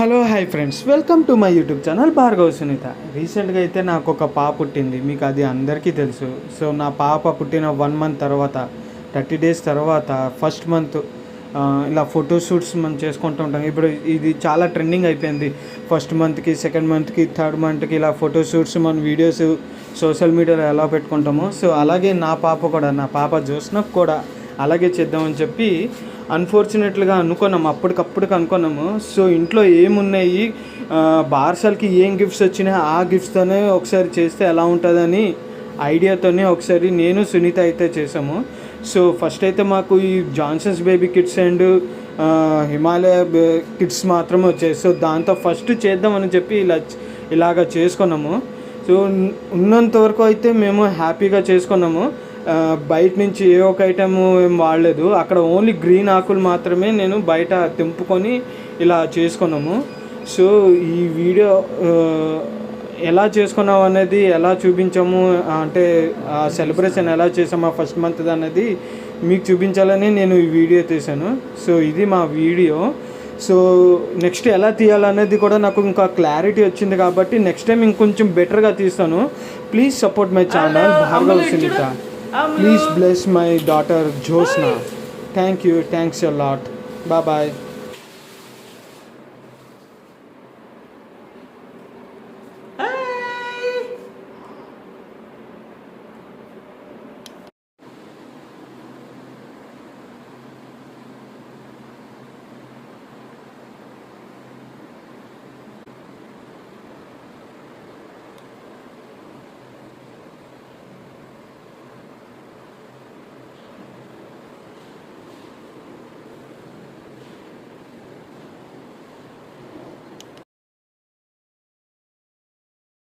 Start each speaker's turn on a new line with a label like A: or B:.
A: Hello hi friends. Welcome to my YouTube channel Bhargava Sunitha. రీసెంట్గా అయితే నాకు ఒక పాప పుట్టింది. మీకు అది అందరికీ తెలుసు. సో నా పాప పుట్టిన వన్ మంత్ తర్వాత థర్టీ డేస్ తర్వాత ఫస్ట్ మంత్ ఇలా ఫోటో షూట్స్ మనం చేసుకుంటూ ఉంటాం. ఇప్పుడు ఇది చాలా ట్రెండింగ్ అయిపోయింది. ఫస్ట్ మంత్కి సెకండ్ మంత్కి థర్డ్ మంత్కి ఇలా ఫోటో షూట్స్ మన వీడియోస్ సోషల్ మీడియాలో ఎలా పెట్టుకుంటామో. సో అలాగే నా పాప కూడా నా పాప జ్యోత్స్నకు కూడా అలాగే చేద్దామని చెప్పి అన్ఫార్చునేట్గా అనుకున్నాము. అప్పటికప్పటికి అనుకున్నాము. సో ఇంట్లో ఏమున్నాయి? బార్సల్కి ఏం గిఫ్ట్స్ వచ్చినాయి? ఆ గిఫ్ట్స్తోనే ఒకసారి చేస్తే ఎలా ఉంటుందని ఐడియాతోనే ఒకసారి నేను సునీత అయితే చేసాము సో ఫస్ట్ అయితే మాకు ఈ Johnson's baby kids and Himalaya kids మాత్రమే వచ్చాయి. సో దాంతో ఫస్ట్ చేద్దామని చెప్పి ఇలా ఇలాగ చేసుకున్నాము. సో ఉన్నంత వరకు అయితే మేము హ్యాపీగా చేసుకున్నాము. బయట నుంచి ఏ ఒక ఐటమ్ ఏం వాడలేదు. అక్కడ ఓన్లీ గ్రీన్ ఆకులు మాత్రమే నేను బయట తెంపుకొని ఇలా చేసుకున్నాము. సో ఈ వీడియో ఎలా చేసుకున్నాం అనేది ఎలా చూపించాము అంటే ఆ సెలబ్రేషన్ ఎలా చేసాము ఆ ఫస్ట్ మంత్ అనేది మీకు చూపించాలని నేను ఈ వీడియో తీశాను. సో ఇది మా వీడియో. సో నెక్స్ట్ ఎలా తీయాలనేది కూడా నాకు ఇంకా క్లారిటీ వచ్చింది కాబట్టి నెక్స్ట్ టైం ఇంకొంచెం బెటర్గా తీస్తాను. Please support my channel Bhargav Sunitha. Please bless my daughter Josna. Thank you. Thanks a lot. Bye bye.